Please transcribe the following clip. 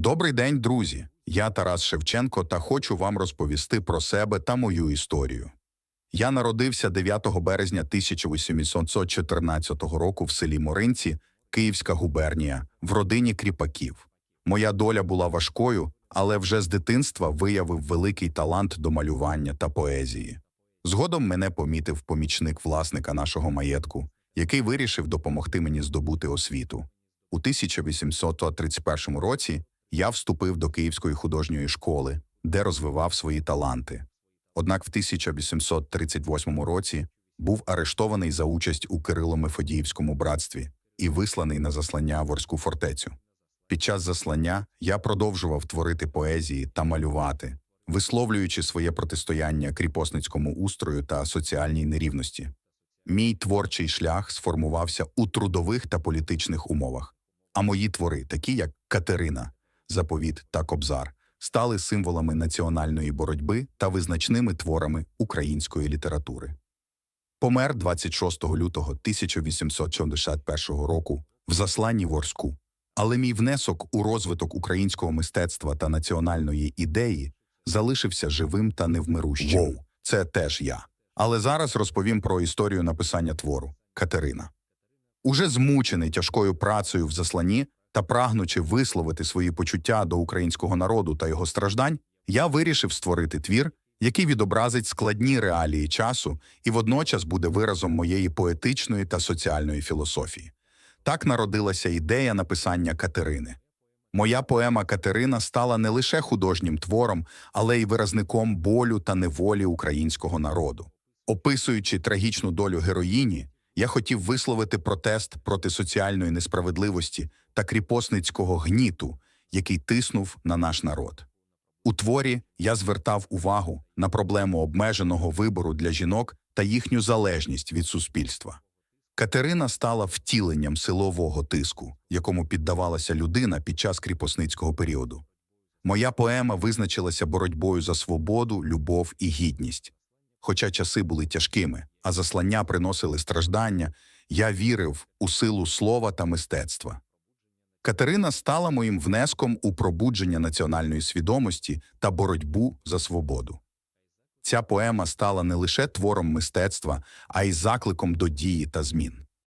Добрий день, друзі! Я Тарас Шевченко та хочу вам розповісти про себе та мою історію. Я народився 9 березня 1814 року в селі Моринці, Київська губернія, в родині кріпаків. Моя доля була важкою, але вже з дитинства виявив великий талант до малювання та поезії. Згодом мене помітив помічник власника нашого маєтку, який вирішив допомогти мені здобути освіту. У 1831 році я вступив до Київської художньої школи, де розвивав свої таланти. Однак в 1838 році був арештований за участь у Кирило-Мефодіївському братстві і висланий на заслання в Орську фортецю. Під час заслання я продовжував творити поезії та малювати, висловлюючи своє протистояння кріпосницькому устрою та соціальній нерівності. Мій творчий шлях сформувався у трудових та політичних умовах, а мої твори, такі як Катерина, Заповіт та Кобзар, стали символами національної боротьби та визначними творами української літератури. Помер 26 лютого 1861 року в засланні в Орську, але мій внесок у розвиток українського мистецтва та національної ідеї залишився живим та невмирущим. Воу, це теж я. Але зараз розповім про історію написання твору Катерина. Уже змучений тяжкою працею в засланні та прагнучи висловити свої почуття до українського народу та його страждань, я вирішив створити твір, який відобразить складні реалії часу і водночас буде виразом моєї поетичної та соціальної філософії. Так народилася ідея написання Катерини. Моя поема Катерина стала не лише художнім твором, але й виразником болю та неволі українського народу. Описуючи трагічну долю героїні, я хотів висловити протест проти соціальної несправедливості та кріпосницького гніту, який тиснув на наш народ. У творі я звертав увагу на проблему обмеженого вибору для жінок та їхню залежність від суспільства. Катерина стала втіленням силового тиску, якому піддавалася людина під час кріпосницького періоду. Моя поема визначилася боротьбою за свободу, любов і гідність. Хоча часи були тяжкими, а заслання приносили страждання, я вірив у силу слова та мистецтва. Катерина стала моїм внеском у пробудження національної свідомості та боротьбу за свободу. Ця поема стала не лише твором мистецтва, а й закликом до дії та змін.